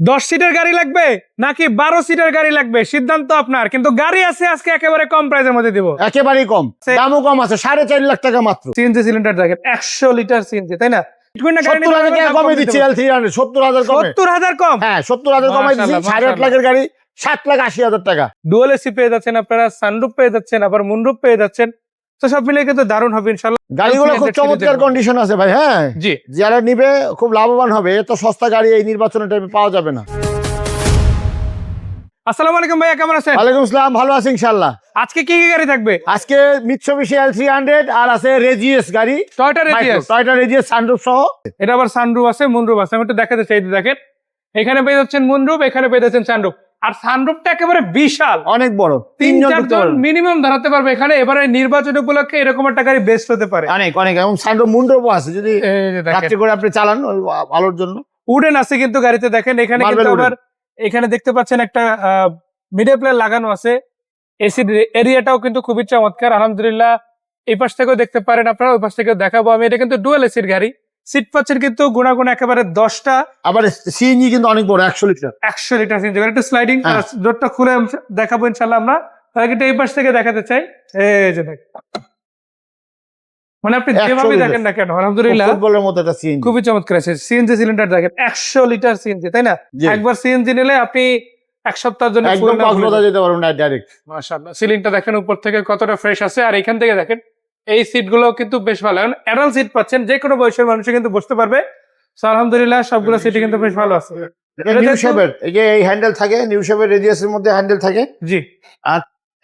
দশ সিটের গাড়ি লাগবে নাকি বারো সিটের গাড়ি লাগবে? সিদ্ধান্ত আপনার কিন্তু গাড়ি আছে আজকে একেবারে কম প্রাইসের মধ্যে দিব। একেবারেই কম। দামও কম আছে সাড়ে চার লাখ টাকা মাত্র। সিএনজি সিলিন্ডার দেখেন একশো লিটার সিএনজি তাই না? হ্যাঁ সাত লাখ আশি হাজার টাকা। ডুয়েল এসি পেয়ে যাচ্ছেন আপনারা সানরুপ পেয়ে যাচ্ছেন আবার মুনরুপ পেয়ে যাচ্ছেন। তো সব মিলে কিন্তু দারুণ হবে ইনশাল্লাহ গাড়িগুলো খুব চমৎকার কন্ডিশন আছে ভাই হ্যাঁ? জি। যারা নিবে খুব লাভবান হবে। এত সস্তা গাড়ি এই নির্বাচনের টাইমে পাওয়া যাবে না। আসসালামু আলাইকুম ভাইয়া কেমন আছেন? ওয়ালাইকুম আসসালাম ভালো আছে আজকে কি কি গাড়ি থাকবে? আজকে মিৎসুবিশি এল আর আছে রেজিএস গাড়ি। Toyota radius Toyota Regius sunroof সহ। এটা আবার সানরুফ আছে মুনরুফ আছে আমি একটু দেখাতে চাই দেখেন। এখানে পেয়ে যাচ্ছেন মুনরুফ এখানে পেয়ে যাচ্ছেন সানরুফ। আর সানরুফটা একেবারে বিশাল। অনেক বড় তিন চারজন মিনিমাম দাঁড়াতে পারবে এখানে। এবারে নির্বাচন উপলক্ষে এরকম একটা গাড়ি বেস্ট হতে পারে। অনেক অনেক। এবং সানরুফ মুন্ডপও আছে। যদি রাত্রে করে আপনি চালান আলোর জন্য। উডেন আছে কিন্তু গাড়িতে দেখেন। এখানে কিন্তু আবার এখানে দেখতে পাচ্ছেন একটা মিডিয়া প্লেয়ার লাগানো আছে। এসি এরিয়াটাও কিন্তু খুবই চমৎকার। আলহামদুলিল্লাহ। এই পাশ থেকেও দেখতে পারেন আপনারা ওই পাশ থেকেও দেখাবো আমি। এটা কিন্তু ডুয়েল এসির গাড়ি। সিট পাচ্ছেন কিন্তু গুণাগুণ একেবারে দশটা। আবার সিএনজি কিন্তু অনেক বড় একশো লিটার। একশো লিটার সিন একটু স্লাইডিং। ডোরটা খুলে দেখাবো ইনশাল্লাহ আমরা। তাহলে কিন্তু এই পাশ থেকে দেখাতে চাই। এই যে দেখ। মানে আপনি যেভাবে দেখেন না কেন আলহামদুলিল্লাহ। ফুটবলের মতো একটা সিএনজি। খুবই চমৎকার আছে। সিএনজি সিলিন্ডার দেখেন একশো লিটার সিএনজি তাই না? একবার সিএনজি নিলে আপনি এক সপ্তাহের জন্য একদম কক্সবাজার যেতে পারবেন না ডাইরেক্ট মাশাআল্লাহ। সিলিংটা দেখেন উপর থেকে কতটা ফ্রেশ আছে। আর এখান থেকে দেখেন এই সিটগুলো কিন্তু বেশ ভালো। এখন অ্যাডাল্ট সিট পাচ্ছেন যে কোনো বয়সের মানুষ কিন্তু বসতে পারবে। So, আলহামদুলিল্লাহ সবগুলো সিটি কিন্তু বেশ ভালো আছে। এটা এটা নিউ শেপের এই যে এই হ্যান্ডেল থাকে নিউ শেপের রেডিয়াসের মধ্যে হ্যান্ডেল থাকে। জি।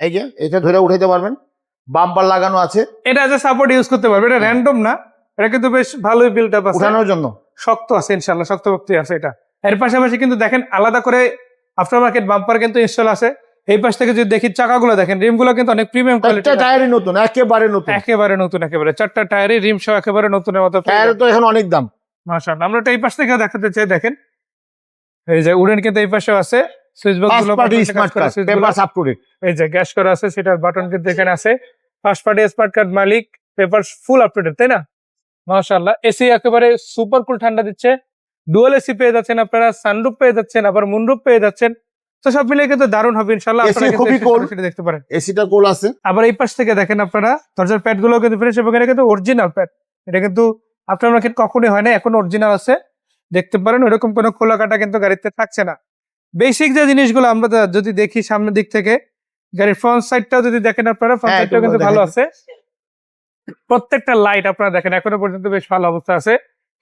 এই যে এটা ধরে উঠাইতে পারবেন। বাম্পার লাগানো আছে। এটা যে সাপোর্ট ইউজ করতে পারবে। এটা র্যান্ডম না। এটা কিন্তু বেশ ভালোই বিল্ড আপ আছে। উঠানোর জন্য। শক্ত আছে শক্ত ভক্তি আছে এটা। এর পাশাপাশি কিন্তু দেখেন আলাদা করে আফটার মার্কেট বাম্পার কিন্তু ইনস্টল আছে। এই পাশ থেকে যদি দেখি চাকাগুলো দেখেন রিমগুলো কিন্তু অনেক প্রিমিয়াম কোয়ালিটি টায়ারই নতুন একেবারে নতুন। একেবারে নতুন একেবারে। চারটা টায়ারে রিম সহ একেবারে নতুনের মতো টায়ার তো এখন অনেক দাম। মাশাআল্লাহ। আমরা এই পাশ থেকে দেখাতে চাই দেখেন। এই যে উডেন কিন্তু এই পাশেও আছে। সুইচ বক্সগুলো smart card paper up to এই যে গ্যাস করা আছে সেটার বাটন কিন্তু এখানে আছে। ফার্স্ট পার্টি স্মার্ট কার্ড মালিক পেপার ফুল আপ টু তাই না? মাশাআল্লাহ। এসি একেবারে সুপার কুল ঠান্ডা দিচ্ছে। ডুয়াল এসি পেয়ে যাচ্ছেন আপনারা সানরুফ পেয়ে যাচ্ছেন আবার মুনরুফ পেয়ে যাচ্ছেন। তো সব মিলিয়ে কিন্তু দারুণ হবে ইনশাআল্লাহ আপনারা খুবই এসে cold। দেখতে পারেন। এসিটা কোল আছে। আবার এই পাশ থেকে দেখেন আপনারা দরজার প্যাডগুলো কিন্তু ফ্রেশ এবং এটা কিন্তু অরিজিনাল প্যাড এটা কিন্তু আপনার মার্কেট কখনোই হয় না এখন অরিজিনাল আছে। দেখতে পারেন ওইরকম কোনো খোলা কাটা কিন্তু গাড়িতে থাকছে না। বেসিক যে জিনিসগুলো আমরা যদি দেখি সামনের দিক থেকে গাড়ির ফ্রন্ট সাইডটাও যদি দেখেন আপনারা ফ্রন্ট হ্যাঁ, সাইডটাও কিন্তু ভালো আছে। প্রত্যেকটা লাইট আপনারা দেখেন এখনও পর্যন্ত বেশ ভালো অবস্থা আছে।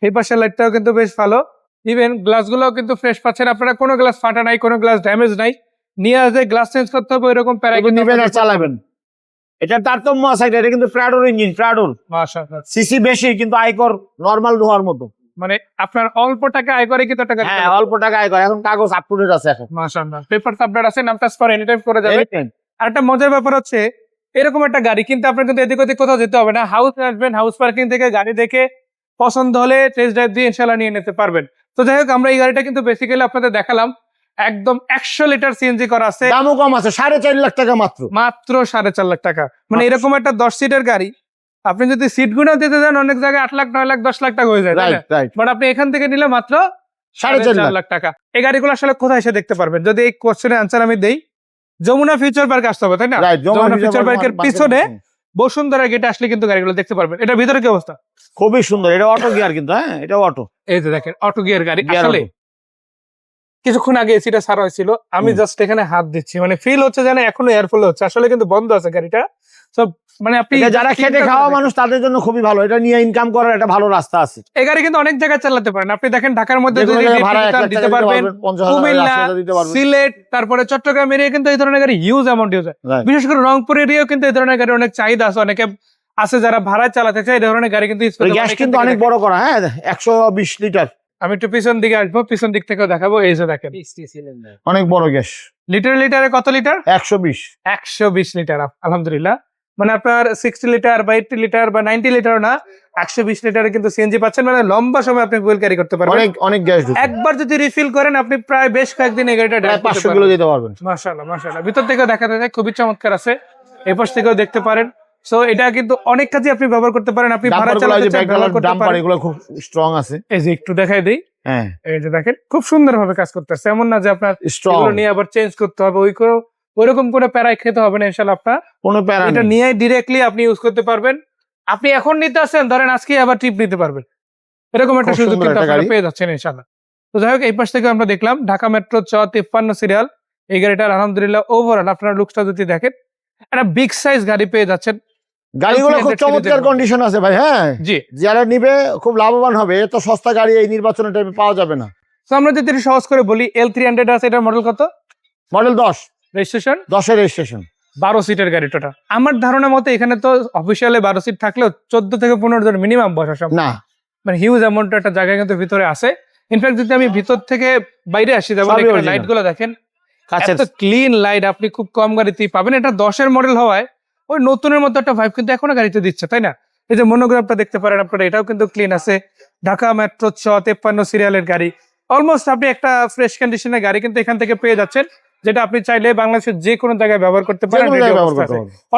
এই পাশের লাইটটাও কিন্তু বেশ ভালো। ইভেন গ্লাসগুলোও কিন্তু ফ্রেশ পাচ্ছেন। আপনারা কোনো গ্লাস ফাটা নাই কোনো গ্লাস ড্যামেজ নাই। নিয়ে আসে গ্লাস চেঞ্জ করতে হবে এরকম প্যারা আর চালাবেন। এটা তারতম্য আছে এটা কিন্তু প্রাডোর ইঞ্জিন প্রাডোর মাশাআল্লাহ। সিসি বেশি কিন্তু আয়কর নর্মাল ধোয়ার মতো। মানে আপনার অল্প টাকা আয় করে কিন্তু টাকা হ্যাঁ অল্প টাকা আয়কর এখন কাগজ আপ টু ডেট আছে এখন। মাশাআল্লাহ। পেপার আপডেট আছে নাম করে এনি টাইম করে যাবে আর একটা মজার ব্যাপার হচ্ছে এরকম একটা গাড়ি কিন্তু আপনার কিন্তু এদিক ওদিক কোথাও যেতে হবে না। হাউস আসবেন হাউস পার্কিং থেকে গাড়ি দেখে পছন্দ হলে টেস্ট ড্রাইভ দিয়ে ইনশাল্লাহ নিয়ে নিতে পারবেন। তো যাই হোক আমরা এই গাড়িটা কিন্তু বেসিক্যালি আপনাদের দেখালাম। একদম একশো লিটার সিএনজি করা আছে। দামও কম আছে সাড়ে চার লাখ টাকা মাত্র। মাত্র সাড়ে চার লাখ টাকা। মানে এরকম একটা দশ সিটের গাড়ি আপনি যদি সিটগুলো দিতে যান অনেক জায়গায় আট লাখ নয় লাখ দশ লাখ টাকা হয়ে যায় বাট আপনি এখান থেকে নিলে মাত্র সাড়ে চার লাখ। লাখ টাকা। এই গাড়িগুলো আসলে কোথায় এসে দেখতে পারবেন? যদি এই কোশ্চেনের আনসার আমি দেই যমুনা ফিউচার পার্ক আসতে হবে তাই না? যমুনা ফিউচার পার্কের পিছনে বসুন্ধরা গেটে আসলে কিন্তু গাড়িগুলো দেখতে পারবেন। এটা ভিতরে কি অবস্থা? খুবই সুন্দর। এটা অটো গিয়ার কিন্তু হ্যাঁ? এটা অটো এই যে দেখেন অটো গিয়ার গাড়ি। গিয়ার আসলে কিছুক্ষণ আগে এসিটা সারা হয়েছিল। আমি জাস্ট এখানে হাত দিচ্ছি। মানে ফিল হচ্ছে যেন এখনও এয়ারফুল হচ্ছে। আসলে কিন্তু বন্ধ আছে গাড়িটা। সব মানে আপনি যারা খেটে খাওয়া মানুষ তাদের জন্য খুবই ভালো। এটা নিয়ে ইনকাম করার একটা ভালো রাস্তা আছে। এই গাড়ি কিন্তু অনেক জায়গায় চালাতে পারেন। আপনি দেখেন ঢাকার মধ্যে দিতে পারবেন কুমিল্লা, সিলেট তারপরে চট্টগ্রাম এরিয়া কিন্তু এই ধরনের গাড়ি হিউজ অ্যামাউন্ট ইউজ হয়। বিশেষ করে রংপুর এরিয়াও কিন্তু এই ধরনের গাড়ি অনেক চাহিদা আছে। অনেকে আছে যারা ভাড়া চালাতে চায় এই ধরনের গাড়ি কিন্তু গ্যাস কিন্তু অনেক বড় করা হ্যাঁ একশো বিশ লিটার আমি একটু পিছন দিকে আসব পিছন দিক থেকেও দেখাবো এই যে দেখেন। অনেক বড় গ্যাস লিটার লিটারে কত লিটার একশো বিশ। একশো বিশ লিটার আলহামদুলিল্লাহ। মানে আপনার সিক্সটি লিটার বা এইটটি লিটার বা নাইনটি লিটার না একশো বিশ লিটারে কিন্তু সিএনজি পাচ্ছেন। মানে লম্বা সময় আপনি ফুয়েল ক্যারি করতে পারবেন। অনেক অনেক গ্যাস একবার যদি রিফিল করেন আপনি প্রায় বেশ কয়েকদিন এই গাড়িটা পাঁচশো কিলো দিতে পারবেন। মাশাআল্লাহ মাশাআল্লাহ। ভিতর থেকেও দেখাতে যায় খুবই চমৎকার আছে। এপাশ থেকেও দেখতে পারেন। সো এটা কিন্তু অনেক কাজে আপনি ব্যবহার করতে পারেন। আপনি ভাড়া চালাতে চান ব্যবহার করতে পারেন। এগুলো খুব স্ট্রং আছে। এই যে একটু দেখাই দিই। হ্যাঁ। এই যে দেখেন খুব সুন্দর ভাবে কাজ করতেছে। এমন না যে আপনার স্ট্রং এগুলো নিয়ে আবার চেঞ্জ করতে হবে ওই কোনো ওইরকম কোনো প্যারাই খেতে হবে না ইনশাল্লাহ আপনার। কোনো প্যারা এটা নিয়ে ডিরেক্টলি আপনি ইউজ করতে পারবেন। আপনি এখন নিতে আসেন ধরেন আজকে আবার ট্রিপ নিতে পারবেন। এরকম একটা সুযোগ কিন্তু আপনারা পেয়ে যাচ্ছেন ইনশাল্লাহ তো যাই হোক এই পাশ থেকে আমরা দেখলাম ঢাকা মেট্রো চ তিপ্পান্ন সিরিয়াল এই গাড়িটার আলহামদুলিল্লাহ ওভারঅল আপনারা লুকসটা যদি দেখেন একটা বিগ সাইজ গাড়ি পেয়ে যাচ্ছেন। গাড়িগুলো খুব চমৎকার কন্ডিশন আছে ভাই হ্যাঁ? জি। যারা নিবে খুব লাভবান হবে। এত সস্তা গাড়ি এই নির্বাচনের টাইমে পাওয়া যাবে না। আমরা যদি সহজ করে বলি এল থ্রি হান্ড্রেড আছে এটার মডেল কত? মডেল দশ। রেজিস্ট্রেশন দশের রেজিস্ট্রেশন বারো সিটের গাড়ি টোটাল আমার ধারণা মতে এখানে তো অফিসিয়ালি বারো সিট থাকলেও চোদ্দ থেকে পনেরো জন মিনিমাম বসা সব না। মানে হিউজ অ্যামাউন্ট একটা জায়গা কিন্তু ভিতরে আছে। ইনফ্যাক্ট যদি আমি ভিতর থেকে বাইরে আসি যেমন লাইটগুলো দেখেন এত ক্লিন লাইট আপনি খুব কম গাড়িতেই পাবেন। এটা দশের মডেল হওয়ায় ওই নতুনের মতো একটা ভাইব কিন্তু এখনও গাড়িতে দিচ্ছে তাই না? এই যে মনোগ্রাফটা দেখতে পারেন আপনারা এটাও কিন্তু ক্লিন আছে। ঢাকা মেট্রো ছ তেপ্পান্ন সিরিয়ালের গাড়ি। অলমোস্ট আপনি একটা ফ্রেশ কন্ডিশনের গাড়ি কিন্তু এখান থেকে পেয়ে যাচ্ছেন। যেটা আপনি চাইলে বাংলাদেশের যে কোনো জায়গায় ব্যবহার করতে পারেন।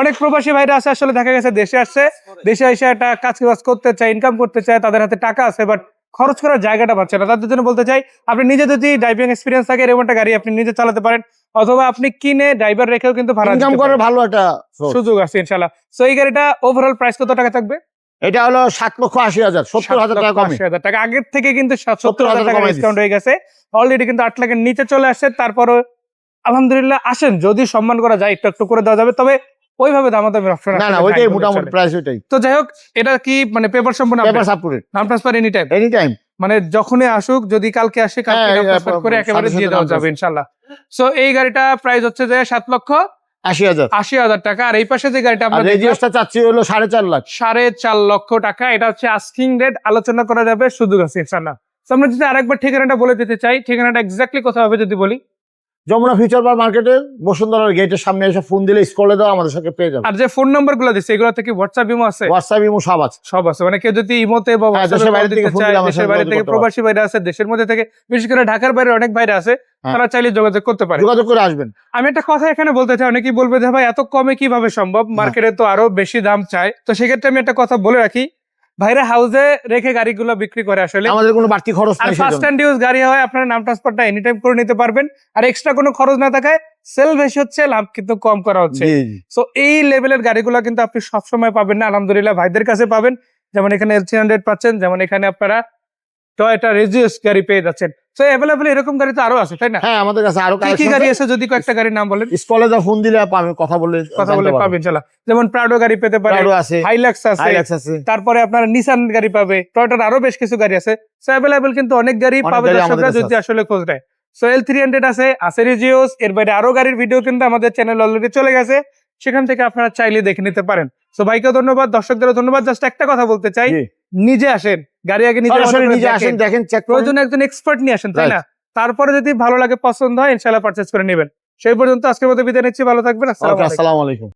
অনেক প্রবাসী ভাইরা আছে আসলে দেখা গেছে দেশে আসছে দেশে এসে একটা কাজ কাজ করতে চায় ইনকাম করতে চায় তাদের হাতে টাকা আছে বাট খরচ করার জায়গাটা পাচ্ছে না। তাদের জন্য বলতে চাই আপনি নিজে যদি ড্রাইভিং এক্সপিরিয়েন্স থাকে এরকম একটা গাড়ি আপনি নিজে চালাতে পারেন অথবা আপনি কিনে ড্রাইভার রেখেও কিন্তু ভাড়া ইনকাম করার ভালো একটা সুযোগ আছে ইনশাল্লাহ সো এই গাড়িটা ওভারঅল প্রাইস কত টাকা থাকবে? এটা হলো সাত লক্ষ আশি হাজার সত্তর হাজার টাকা কমে 80,000 টাকা। আগের থেকে কিন্তু সত্তর হাজার টাকা ডিসকাউন্ট হয়ে গেছে। অলরেডি কিন্তু আট লাখের নিচে চলে আসছে তারপরও আলহামদুলিল্লাহ আসেন যদি সম্মান করা যায় একটু একটু করে দেওয়া যাবে। তবে ওইভাবে দামাদামের অপশন না না ওইটাই মোটামুটি প্রাইস ওইটাই। তো যাই হোক এটা কি মানে পেপার সম্পূর্ণ পেপার সাপোর্টেড নাম transfer any time any time মানে যখনই আসুক যদি কালকে আসে কালকে হ্যাঁ, নাম এই ট্রান্সফার করে একেবারে দিয়ে দেওয়া যাবে। ইনশাল্লাহ সো এই গাড়িটা প্রাইস হচ্ছে যে সাত লক্ষ আশি হাজার। আশি হাজার টাকা। আর এই পাশে যে গাড়িটা আমরা রেজিওসটা চাচ্ছি হলো সাড়ে চার লাখ। সাড়ে চার লক্ষ টাকা। এটা হচ্ছে আস্কিং রেট আলোচনা করা যাবে সুযোগ আছে আমরা যদি আরেকবার ঠিকানাটা বলে দিতে চাই ঠিকানাটা এক্স্যাক্টলি কোথাও হবে যদি বলি? যমুনা ফিউচার পার্ক মার্কেটে বসুন্ধরার গেটের সামনে এসে ফোন দিলে স্কলে দাও আমাদের সাথে পেয়ে যাবে। আর যে ফোন নাম্বারগুলো দিচ্ছে এগুলো থেকে হোয়াটসঅ্যাপ ইমো আছে? হোয়াটসঅ্যাপ ইমো সব আছে। সব আছে মানে কেউ যদি ইমোতে বা হ্যাঁ, দেশের বাইরে থেকে ফোন দিলে আমার দেশের বাইরে থেকে প্রবাসী বাইরে আছে দেশের মধ্যে থেকে বিশেষ করে ঢাকার বাইরে অনেক বাইরে আছে হ্যাঁ। তারা চাইলে যোগাযোগ করতে পারে। যোগাযোগ করে আসবেন। আমি একটা কথা এখানে বলতে চাই অনেকেই বলবে যে ভাই এত কমে কীভাবে সম্ভব। মার্কেটে তো আরও বেশি দাম চায়। তো সেক্ষেত্রে আমি একটা কথা বলে রাখি ভাইরা হাউসে রেখে গাড়িগুলো বিক্রি করে আসলে। আমাদের কোনো বাড়তি খরচ আর ফার্স্ট। হ্যান্ড ইউজ গাড়ি হয় আপনারা নাম ট্রান্সফারটা এনি টাইম করে নিতে পারবেন। আর এক্সট্রা কোনো খরচ না থাকায় সেল বেশি হচ্ছে লাভ কিন্তু কম করা হচ্ছে। সো এই লেভেলের গাড়িগুলো কিন্তু আপনি সবসময় পাবেন না। আলহামদুলিল্লাহ ভাইদের কাছে পাবেন। যেমন এখানে এল থ্রি হান্ড্রেড পাচ্ছেন যেমন এখানে আপনারা টয়টা রেজিউস গাড়ি পেয়ে যাচ্ছেন। সো অ্যাভেলেবল এরকম গাড়ি তো আরও আছে তাই না? হ্যাঁ আমাদের কাছে আরও কি কি গাড়ি আছে। যদি কয়েকটা গাড়ির নাম বলেন? স্কলে যা ফোন দিলে পাবেন কথা বললে কথা বলে পাবেন চলা। যেমন প্রাডো গাড়ি পেতে পারে আরও আছে হাইলাক্স আছে হাইলাক্স আছে। তারপরে আপনার নিসান গাড়ি পাবে টয়টার আরও বেশ কিছু গাড়ি আছে। সো অ্যাভেলেবেল কিন্তু অনেক গাড়ি অনেক পাবে দর্শকরা যদি আসলে খোঁজ নেয়। সো এল থ্রি হান্ড্রেড আছে আছে রিজিওস এর বাইরে আরও গাড়ির ভিডিও কিন্তু আমাদের চ্যানেল অলরেডি চলে গেছে। সেখান থেকে আপনারা চাইলে দেখে নিতে পারেন। সো ভাইকে ধন্যবাদ দর্শকদেরও ধন্যবাদ। জাস্ট একটা কথা বলতে চাই। নিজে আসেন। গাড়ি আগে নিজে আসেন দেখেন চেক প্রয়োজন একজন এক্সপার্ট নিয়ে আসেন তাই না? তারপরে যদি ভালো লাগে পছন্দ হয় ইনশাল্লাহ পারচেস করে নেবেন। সেই পর্যন্ত আজকের মতো বিদায় নিচ্ছি ভালো থাকবেন আসসালামাইকুম আসসালামু আলাইকুম।